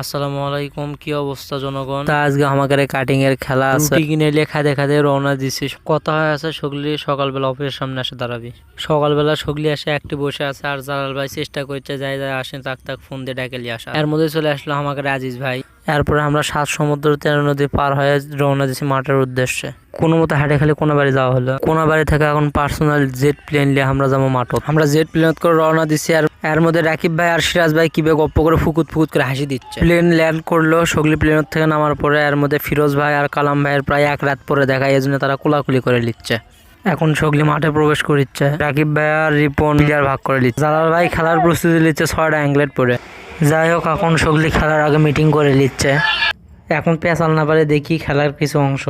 আসসালামু আলাইকুম কি অবস্থা জনগণ? তা আজকে আমাদের কাটিং এর খেলা আছে। কিনে লেখা দেখা দিয়ে রওনা দিছি। কথা হয় আছে সগলি সকালবেলা অফিসের সামনে এসে দাঁড়াবি। সকালবেলা সগলি এসে একটি বসে আছে আর জালাল ভাই চেষ্টা করছে যাই যাই আসেন তাক তাক ফোন দিয়ে ডেকে নিয়ে আসা এর মধ্যে চলে আসলো আমাদের আজিজ ভাই। এরপরে আমরা সাত সমুদ্র, তেরো নদী পার হয়ে রওনা দিছি মাঠের উদ্দেশ্যে। কোনো মতো হাটে খালি কোনো বাড়ি যাওয়া হলো। কোনো বাড়ি থেকে এখন পার্সোনাল জেট প্লেন নিয়ে আমরা যাব মাঠত। আমরা জেট প্লেন করে রওনা দিছি আর এর মধ্যে রাকিব ভাই আর সিরাজ ভাই কিবে গপ্প করে ফুকুত ফুকুত করে হাসি দিচ্ছে। প্লেন ল্যান্ড করল, সগলি প্লেনের থেকে নামার পরে এর মধ্যে ফিরোজ ভাই আর কালাম ভাইয়ের প্রায় এক রাত পরে দেখা, এই জন্য তারা কোলাকুলি করে নিচ্ছে। এখন সগলি মাঠে প্রবেশ করিচ্ছে। রাকিব ভাই আর রিপন ভাগ করে নিচ্ছে। জালাল ভাই খেলার প্রস্তুতি নিচ্ছে ছয়টা অ্যাংলেট পরে। যাই হোক এখন সগলি খেলার আগে মিটিং করে নিচ্ছে। এখন পেঁচাল না পারে দেখি খেলার কিছু অংশ।